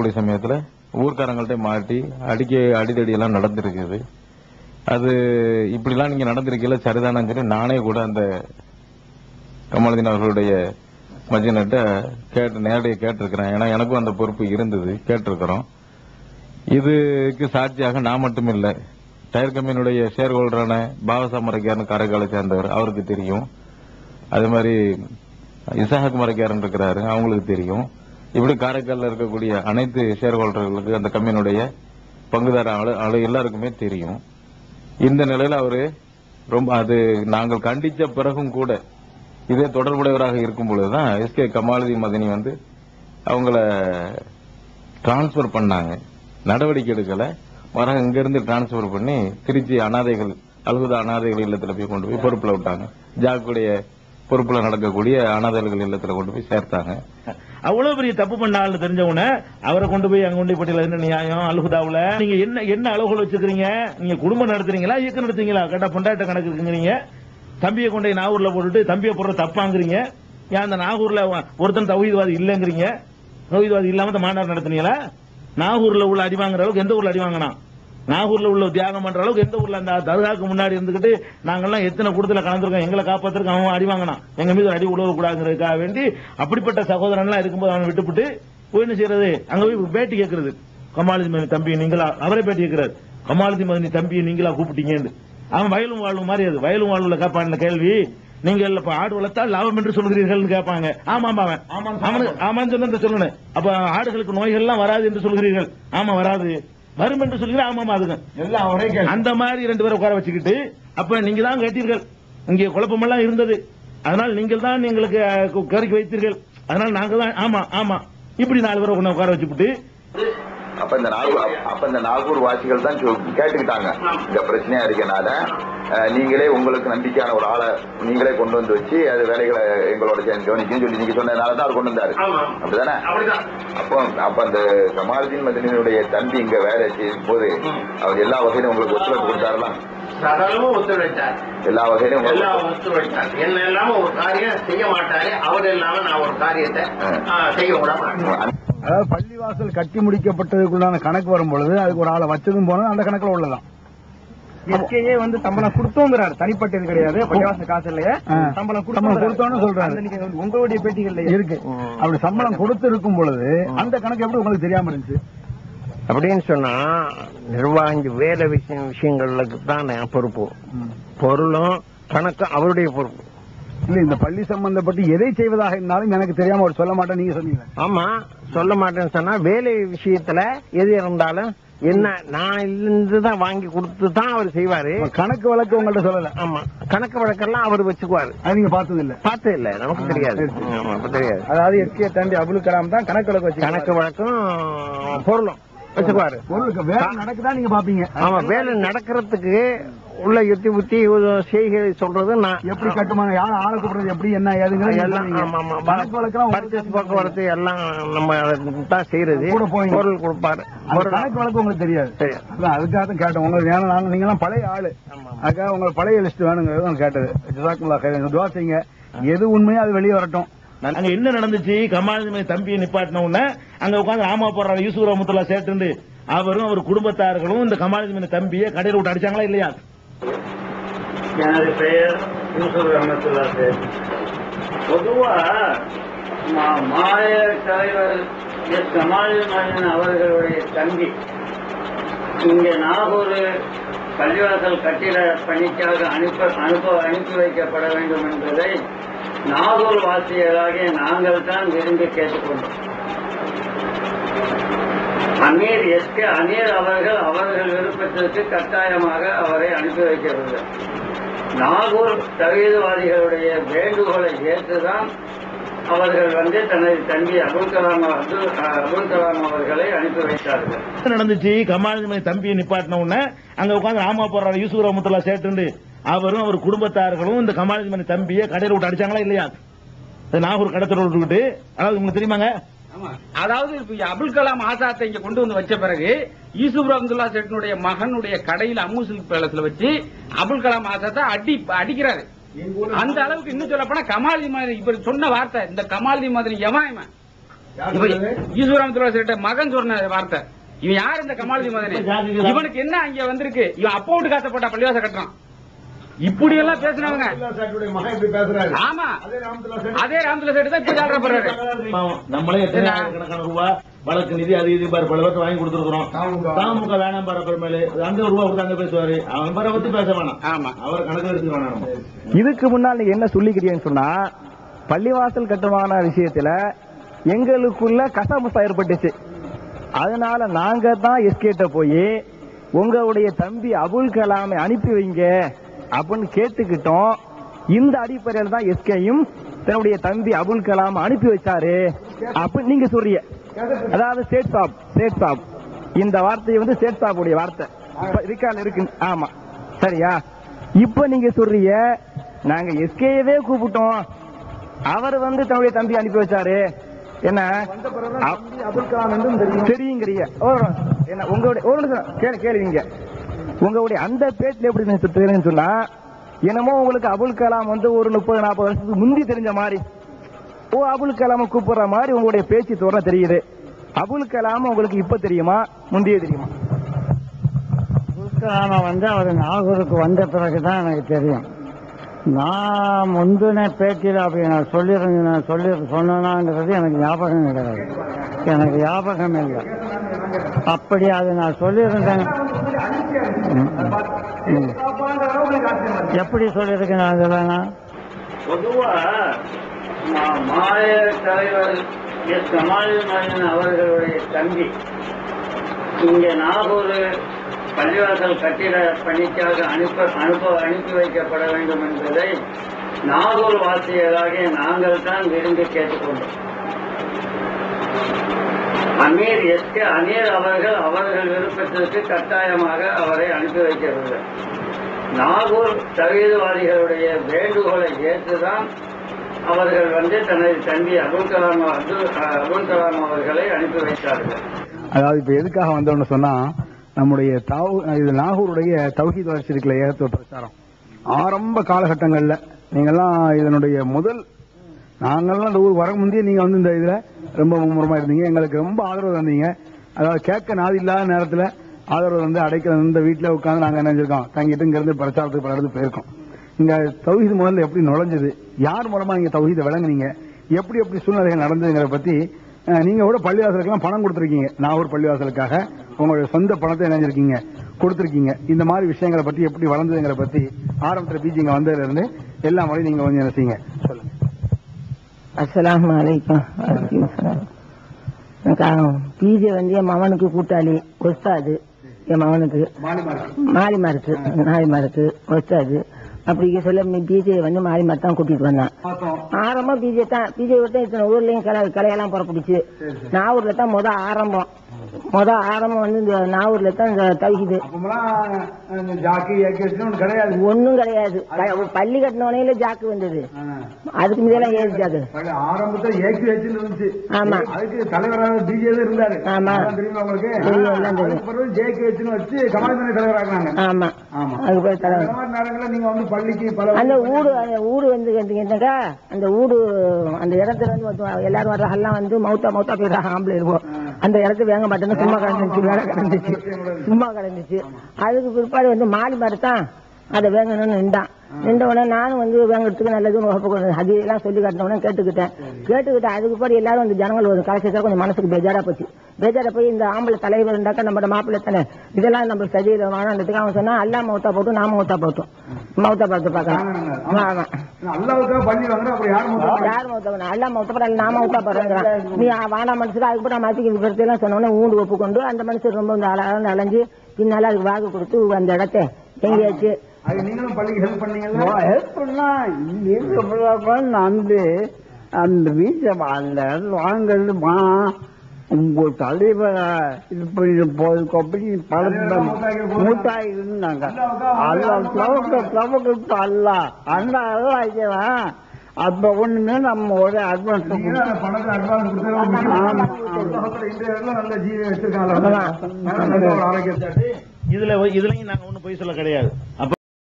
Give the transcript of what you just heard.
கூடிய சமயத்தில் ஊர்க்காரங்கள்ட்ட மாட்டி அடிக்க அடிதடி எல்லாம் நடந்திருக்குது. அது இப்படிலாம் நீங்கள் நடந்திருக்கீங்கள? சரிதானான்னு சொல்லி நானே கூட அந்த கமலதீன் அவர்களுடைய மஜினிட்ட கேட்டு நேரடியாக கேட்டிருக்கிறேன். ஏன்னா எனக்கும் அந்த பொறுப்பு இருந்தது. கேட்டிருக்கிறோம். இதுக்கு சாட்சியாக நான் மட்டும் இல்லை டயர் கம்பெனியுடைய ஷேர் ஹோல்டரான பாவசா மறைக்காரன் காரைக்காலை சேர்ந்தவர். அவருக்கு தெரியும். அதே மாதிரி இசாஹக் மரைக்காரன் இருக்கிறாரு. அவங்களுக்கு தெரியும். இப்படி காரைக்காலில் இருக்கக்கூடிய அனைத்து ஷேர் ஹோல்டர்களுக்கு அந்த கம்பெனியுடைய பங்குதார ஆளு எல்லாருக்குமே தெரியும். இந்த நிலையில அவரு ரொம்ப அது நாங்கள் கண்டிச்ச பிறகும் கூட இதே தொடர்புடையவராக இருக்கும் பொழுதுதான் எஸ்கே கமாலதி மதினி வந்து அவங்கள டிரான்ஸ்பர் பண்ணாங்க. நடவடிக்கை எடுக்கல. வர இங்கிருந்து டிரான்ஸ்பர் பண்ணி திருச்சி அனாதைகள் அழுகுத அனாதைகள் இல்லத்தில் போய் கொண்டு போய் பொறுப்புல விட்டாங்க. ஜாக்குடைய பொறுப்புல நடக்கக்கூடிய அனாதைகள் இல்லத்தில் கொண்டு போய் சேர்த்தாங்க. அவ்வளவு பெரிய தப்பு பண்ணாலும் தெரிஞ்சவன அவரை கொண்டு போய் அங்க கொண்டு போட்டியில என்ன நியாயம்? அலுகுதாவுல நீங்க என்ன என்ன அளவுகள் வச்சுக்கிறீங்க நீங்க குடும்பம் நடத்துறீங்களா? இயக்கம் நடத்துறீங்களா? கேட்டா பொண்டாட்ட கணக்கு இருக்குங்கிறீங்க. தம்பியை கொண்டு போய் நாகூர்ல போட்டுட்டு தம்பியை போடுற தப்பாங்கிறீங்க. ஏன் அந்த நாகூர்ல ஒருத்தன் தௌஹீத்வாதி இல்லைங்கிறீங்க? தௌஹீத்வாதி இல்லாம இந்த மாநாடு நடத்துனீங்களா? நாகூர்ல உள்ள அடி வாங்குற அளவுக்கு எந்த ஊர்ல அடி நாகூர்ல உள்ள தியாகம் பண்ற அளவுக்கு எந்த ஊர்ல அந்த தர்காக்கு முன்னாடி இருந்துகிட்டு நாங்கெல்லாம் எத்தனை கூட்டத்துல கலந்துருக்கோம் எங்களை காப்பாத்துறதுக்கு அவன் அடி வாங்கினான். எங்க மீது அடி உழவு கூடாதுங்கிறதுக்காக வேண்டி அப்படிப்பட்ட சகோதரன்லாம் இருக்கும்போது அவனை விட்டுப்புட்டு போய் என்ன செய்யறது? அங்க போய் பேட்டி கேட்கறது கமாலுதி மதினி தம்பி நீங்களா? அவரே பேட்டி கேட்கிறாரு கமாலுதி மதினி தம்பியை நீங்களா கூப்பிட்டீங்கன்னு. அவன் வயலும் வாழ்வு மாதிரி அது. வயலும் வாழ்வுல கேட்பான் கேள்வி. நீங்க இப்ப ஆடு வளர்த்தால் லாபம் என்று சொல்கிறீர்கள் கேட்பாங்க. ஆமாம் அவன். ஆமான்னு சொன்ன சொல்லணும் அப்ப ஆடுகளுக்கு நோய்கள் எல்லாம் வராது என்று சொல்கிறீர்கள். ஆமா வராது. வரும் என்று சொல்கிறீர்கள் ஆமாமா அதுங்க அந்த மாதிரி ரெண்டு பேரை உட்கார வச்சுக்கிட்டு அப்ப நீங்க தான் கேட்டீர்கள். இங்கே குழப்பமெல்லாம் இருந்தது. அதனால் நீங்கள் தான் எங்களுக்கு கோரிக்கை வைத்தீர்கள். அதனால் நாங்க தான் ஆமா ஆமா இப்படி நாலு பேரை உட்கார வச்சுக்கிட்டு அப்ப இந்த நாகூர் அப்ப இந்த நாகூர் வாசிகள் தான் கேட்டுக்கிட்டாங்க. இந்த பிரச்சனையா இருக்கனால நீங்களே உங்களுக்கு நம்பிக்கையான ஒரு ஆளை நீங்களே கொண்டு வந்து வச்சு அது வேலைகளை எங்களோட சேர்ந்து கவனிக்கணும்னு சொல்லி நீங்க சொன்னதுனால தான் அவர் கொண்டு வந்தாரு. அப்படிதானே? அப்போ அப்ப அந்த கமாலுதீன் மதினியுடைய தம்பி இங்க வேலை செய்யும் போது அவர் எல்லா வகையிலும் உங்களுக்கு ஒத்துழைப்பு கொடுத்தாரலாம் சகலமும் ஒத்துழைத்தார். எல்லா வகையிலும் ஒத்துழைத்தார். என்ன இல்லாம ஒரு காரியம் செய்ய மாட்டாரு அவர் இல்லாம நான் ஒரு காரியத்தை செய்ய விட மாட்டேன். அதாவது பள்ளிவாசல் கட்டி முடிக்கப்பட்டதுக்குள்ளான கணக்கு வரும் பொழுது அதுக்கு ஒரு ஆளை வச்சதும் போனது அந்த கணக்குல உள்ளதான் எஸ்கேயே வந்து சம்பளம் கொடுத்தோங்கிறாரு. தனிப்பட்டது கிடையாது. பள்ளிவாசல் காசு இல்லையே. சம்பளம் கொடுத்தோன்னு சொல்றாரு. உங்களுடைய பேட்டிகள்ல இருக்கு. அப்படி சம்பளம் கொடுத்து இருக்கும் பொழுது அந்த கணக்கு எப்படி உங்களுக்கு தெரியாம இருந்துச்சு? அப்படின்னு சொன்னா நிர்வாகி வேலை விஷயம் விஷயங்களுக்கு தான் நான் பொறுப்பு. பொருளும் கணக்கும் அவருடைய பொறுப்பு. இல்ல இந்த பள்ளி சம்பந்தப்பட்டு எதை செய்வதாக இருந்தாலும் எனக்கு தெரியாம அவர் சொல்ல மாட்டேன் நீங்க சொன்னீங்க. ஆமா சொல்ல மாட்டேன்னு சொன்னா வேலை விஷயத்துல எது இருந்தாலும் என்ன நான் இருந்து தான் வாங்கி கொடுத்து தான் அவர் செய்வாரு. கணக்கு வழக்கு உங்கள்ட்ட சொல்லல. ஆமா கணக்கு வழக்கெல்லாம் அவர் வச்சுக்குவாரு. அது நீங்க பார்த்தது இல்ல பார்த்தது இல்ல நமக்கு தெரியாது. தெரியாது அதாவது எஸ்கே தாண்டி அபுல் கலாம் தான் கணக்கு வழக்கு வச்சு கணக்கு வழக்கம் பொருளும். வச்சுக்குவாரு. பொருளுக்கு வேலை நடக்குதா நீங்க பாப்பீங்க? ஆமா வேலை நடக்கிறதுக்கு உள்ள யுத்தி புத்தி செய்கை சொல்றது நான் எப்படி கட்டுமாங்க யார் ஆளை கூப்பிடுறது? எப்படி என்ன ஏதுங்கிறது எல்லாம் பர்ச்சேஸ் போக்குவரத்து எல்லாம் நம்ம தான் செய்யறது. பொருள் கொடுப்பாரு. பொருள் கணக்கு வழக்கு உங்களுக்கு தெரியாது. அதான் அதுக்காக தான் கேட்டேன். உங்களுக்கு ஏன்னா நாங்க- எல்லாம் பழைய ஆளு. அதுக்காக உங்களுக்கு பழைய லிஸ்ட் வேணுங்கிறது கேட்டது. ஜிசாக்குல்லா ஹைரன். துவா செய்யுங்க. எது உண்மையோ அது வெளியே வரட்டும். அங்க என்ன நடந்துச்சு? கமாலுதி தம்பியை நிப்பாட்டின உடனே அங்க உட்காந்து ஆமா போடுறாரு யூசுப் ரஹமத்துல்லா சேர்த்து அவரும் அவர் குடும்பத்தார்களும் இந்த கமாலுதி தம்பியை கடையில் விட்டு அடிச்சாங்களா இல்லையா? எனது பெயர் யூசுப் ரஹமத்துல்லா சார் பொதுவா மா- தலைவர் எஸ் கமாலுதீன் அவர்களுடைய தம்பி. இங்க நாகூர் பள்ளிவாசல் கட்டிட பணிக்காக அனுப்ப அனுப்ப அனுப்பி வைக்கப்பட வேண்டும் என்பதை நாகூர் வாசியராக நாங்கள் தான் விரும்பி கேட்டுக்கொண்டோம். அமீர் எஸ் கே அமீர் அவர்கள் அவர்கள் விருப்பத்திற்கு கட்டாயமாக அவரை அனுப்பி வைக்கவில்லை. நாகூர் தவீதவாதிகளுடைய வேண்டுகோளை ஏற்றுதான் அவர்கள் வந்து தனது தம்பி அபுல் கலாம் வந்து அபுல் கலாம் அவர்களை அனுப்பி வைத்தார்கள். நடந்துச்சு கமாலுதி தம்பியை நிப்பாட்டின உடனே அங்க உட்காந்து ராமா போடுறாரு யூசுப் ரஹமத்துல்லா சேர்த்து அவரும் அவர் குடும்பத்தார்களும் இந்த கமாலுதி தம்பியை கடையில் விட்டு அடிச்சாங்களா இல்லையா? நாகூர் கடத்தல விட்டுக்கிட்டு. அதாவது உங்களுக்கு தெரியுமாங்க? அதாவது இப்ப அபுல் கலாம் ஆசாத்தை இங்க கொண்டு வந்து வச்ச பிறகு யூசுப் அப்துல்லா செட்டினுடைய மகனுடைய கடையில் அம்மு சில்க் பேலஸ்ல வச்சு அபுல் கலாம் ஆசாத்தை அடி அடிக்கிறாரு. அந்த அளவுக்கு இன்னும் சொல்ல போனா கமாலி மாதிரி இப்ப சொன்ன வார்த்தை இந்த கமாலி மாதிரி எவன் இவன்? இப்ப ஈஸ்வரம் துளசிட்ட மகன் சொன்ன வார்த்தை. இவன் யார் இந்த கமாலுதி மதனே இவனுக்கு என்ன அங்க வந்திருக்கு? இவன் அப்பா வீட்டு காசை போட்டா பள்ளிவாச கட்டுறான். இப்படி எல்லாம் பேசினவங்க மகன் இப்படி பேசுறாரு. ஆமா. அதே ராமதுல சேட்டு. தான் இப்ப ஜாலரா போறாரு. பாவம். நம்மளே எத்தனை என்ன? ஆயிரக்கணக்கான ரூபா வழக்கு நிதி அது இது பாரு பல வாங்கி கொடுத்துருக்கோம் தாமுக. வேணாம் பாரு அங்க ஒரு ரூபா கொடுத்து அங்க பேசுவாரு. அவன் பேரை பத்தி பேச வேணாம். ஆமா. அவர் கணக்கு எடுத்து வேணாம். இதுக்கு முன்னால் நீங்க என்ன சொல்லிக்கிறீங்கன்னு சொன்னா பள்ளிவாசல் கட்டுமான விஷயத்துல எங்களுக்குள்ள கசமுசா ஏற்பட்டுச்சு. அதனால நாங்க தான் எஸ்கேட்ட போய் உங்களுடைய தம்பி அபுல் கலாமை அனுப்பி வைங்க. அப்படின்னு கேட்டுக்கிட்டோம். இந்த அடிப்படையில் தான் எஸ்கேயும் தன்னுடைய தம்பி அபுல் கலாம் அனுப்பி வச்சாரு. அப்படின்னு நீங்க சொல்றீங்க. அதாவது சேட் சாப் சேட் சாப். இந்த வார்த்தை வந்து சேட் சாப்புடைய வார்த்தை. ரிக்கால் இருக்கு. ஆமா. சரியா? இப்ப நீங்க சொல்றீங்க நாங்க எஸ்கேயவே கூப்பிட்டோம். அவர் வந்து தன்னுடைய தம்பி அனுப்பி வச்சாரு. என்ன? அப்துல் கலாம் என்றும் தெரியும். தெரியுங்கிறீங்க என்ன உங்களுடைய ஒரு நிமிஷம். கேளு கேளுவீங்க உங்களுடைய அந்த பேச்சில் எப்படி நீங்க சொன்னா என்னமோ உங்களுக்கு அபுல் கலாம் வந்து ஒரு முப்பது நாற்பது வருஷத்துக்கு முந்தி தெரிஞ்ச மாதிரி ஓ அபுல் கலாம கூப்பிடுற மாதிரி உங்களுடைய பேச்சு தோற தெரியுது. அபுல் கலாம் உங்களுக்கு இப்ப தெரியுமா? முந்தைய தெரியுமா? அப்துல்கலாம வந்து அவர் நாகூருக்கு வந்த பிறகுதான் எனக்கு தெரியும். நான் முந்தின பேட்டியில் அப்படி நான் சொல்லியிருந்தேன் நான் சொல்லி சொன்னேனாங்கிறது எனக்கு ஞாபகம் கிடையாது. எனக்கு ஞாபகம் இல்லை. அப்படி அது நான் சொல்லியிருந்தேன். எப்படி சொல்லியிருக்கேன் அதெல்லாம்? பொதுவா மா- மாநில தலைவர் எஸ் கமாலுதீன் அவர்களுடைய தம்பி. இங்க நாகூர் பள்ளிவாசல் கட்டிட பணிக்காக அனுப்ப அனுப்ப அனுப்பி வைக்கப்பட வேண்டும் என்பதை நாகூர் வாசியராகிய நாங்கள் தான் விரும்பி கேட்டுக்கொண்டோம். அமீர் எஸ் அமீர் அவர்கள் அவர்கள் விருப்பத்திற்கு கட்டாயமாக அவரை அனுப்பி வைக்கிறது. நாகூர் தவீதுவாதிகளுடைய வேண்டுகோளை ஏற்றுதான் அவர்கள் வந்து தனது தம்பி அபுல் கலாம் அப்துல் அபுல் கலாம் அவர்களை அனுப்பி வைத்தார்கள். அதாவது இப்ப எதுக்காக வந்தோம்னு சொன்னா நம்முடைய இது நாகூருடைய தௌஹீத் வளர்ச்சி இருக்கல ஏகத்துவ பிரச்சாரம். ஆரம்ப காலகட்டங்கள்ல நீங்கெல்லாம் இதனுடைய முதல் நாங்கள்லாம் இந்த ஊர் வர முந்தைய நீங்க வந்து இந்த இதுல ரொம்ப மும்முரமா இருந்தீங்க. எங்களுக்கு ரொம்ப ஆதரவு தந்தீங்க. அதாவது கேட்க நாதி இல்லாத நேரத்துல ஆதரவு வந்து அடைக்கிற இந்த வீட்டுல உட்காந்து நாங்க என்ன செஞ்சிருக்கோம்? தங்கிட்டு இங்க இருந்து பிரச்சாரத்துக்கு பல இடத்துக்கு போயிருக்கோம். இங்க தௌஹீத் முதல்ல எப்படி நுழைஞ்சது? யார் மூலமா நீங்கள் தௌஹீதை விளங்குனீங்க? எப்படி எப்படி சூழ்நிலைகள் நடந்ததுங்கிறத பத்தி நீங்கள் நீங்க கூட பள்ளிவாசலுக்கெல்லாம் பணம் கொடுத்துருக்கீங்க. நாகூர் பள்ளிவாசலுக்காக உங்களுடைய சொந்த பணத்தை இணைஞ்சிருக்கீங்க கொடுத்துருக்கீங்க. இந்த மாதிரி விஷயங்களை பத்தி எப்படி வளர்ந்ததுங்கிற பத்தி ஆரம்பத்தில் பீஜிங்க இங்க வந்ததுல இருந்து எல்லா முறையும் நீங்க கொஞ்சம் நினைச்சீங்க சொல்லுங்கள் அலைக்கும். வலைக்கும். பிஜே வந்து என் மகனுக்கு கூட்டாளி ஒஸ்தாது. என் மகனுக்கு மாலிமாருக்கு. நாலிமாருக்கு ஒஸ்தாது. அப்படி சொல்ல பிஜே வந்து மாலிமார் தான் கூட்டிட்டு வந்தான். ஆரம்பம் பிஜே தான். பிஜே விட்டு இத்தனை ஊர்லயும் கலை கலையெல்லாம் புறப்பட்டுச்சு. நாகூர்ல தான் முத ஆரம்பம். முத ஆரம்பம் வந்து இந்த நாகூர்ல தான் தவிக்குது. வச்சுன்னு கிடையாது. ஒண்ணும் கிடையாது. க- பள்ளி கட்டினோனையில ஜாக்கு வந்தது. அதுக்கு முதலாம் ஏறி ஜாக்கு. ஆரம்பத்துல ஆமா. அதுக்கு தலைவராக பிஜே தான் இருந்தாரு. ஆமா. தெரியுமா உங்களுக்கு? எல்லாம் ஜேகே வச்சுன்னு வச்சு கமால் தலைவராக்குனாங்க ஆமா. ஆமா. அதுக்கு போய் தலை அந்த மாதிரி நேரங்கள்ல நீங்க வந்து பள்ளிக்கு பல அந்த ஊடு அந்த ஊடு வந்து கேட்டீங்கன்னாக்கா அந்த ஊடு அந்த இடத்துல வந்து வந்து எல்லாரும் வர்றதெல்லாம் வந்து மௌத்தா மௌத்தா போயிடுறாங்க ஆம்பளை இருக்கும் அந்த இடத்துல வேங்க மாட்டேன்னு சும்மா கிடந்துச்சு வேலை கிடந்துச்சு. சும்மா கிடந்துச்சு. அதுக்கு பிற்பாடு வந்து மாடி மரத்தான் அதை வேங்கணும்னு நின்றான். நின்ற உடனே நானும் வந்து வேங்கிறதுக்கு நல்லது அது சொல்லி காட்டின உடனே கேட்டுக்கிட்டேன். கேட்டுக்கிட்டேன் அதுக்கு பிற்பாடு எல்லாரும் வந்து ஜனங்கள் ஒரு கலைச்சா கொஞ்சம் மனசுக்கு பேஜாரா போச்சு. பேஜாரா போய் இந்த ஆம்பளை தலைவர் இருந்தாக்கா நம்ம மாப்பிள்ளை தானே? இதெல்லாம் நம்ம சரியில்லை வேணான்றதுக்கு அவன் சொன்னா அல்லா மௌத்தா போட்டும் நாம மௌத்தா போட்டும். மௌத்தா பார்த்து பார்க்கலாம் யார் மௌத்தா அல்லா மௌத்தா படம் நாம மௌத்தா படுறேங்கிறான் நீ வாடா மனுஷன் அதுக்கு நான் மாத்திக்கு விபரத்தை எல்லாம் சொன்னோன்னே ஊண்டு ஒப்புக்கொண்டு அந்த மனுஷன் ரொம்ப இந்த அழகாக அலைஞ்சு பின்னால அதுக்கு வாக்கு கொடுத்து அந்த இடத்த எங்கேயாச்சு. அது நீங்களும் பள்ளிக்கு ஹெல்ப் பண்ணீங்கல்ல? எப்படின்னா இங்க வந்து அந்த வீட்டை அந்த வாங்கலுமா உங்க தலைவரை போய் அப்படி பழம் மூத்தாய் இருந்தாங்க அல்ல தவக்க தவக்கு அல்ல. அந்த அல்ல அப்ப ஒண்ணுமே நம்ம ஒரு அட்வான்ஸ் நீங்க தான் அந்த பணத்தை அட்வான்ஸ் கொடுத்தா ஆமா. இந்த இடத்துல நல்ல ஜீவி வச்சிருக்காங்க நல்ல ஒரு ஆரோக்கியத்தை இதுல இதுலயும் நாங்க ஒண்ணும் பொய் சொல்ல கிடையாது. அப்ப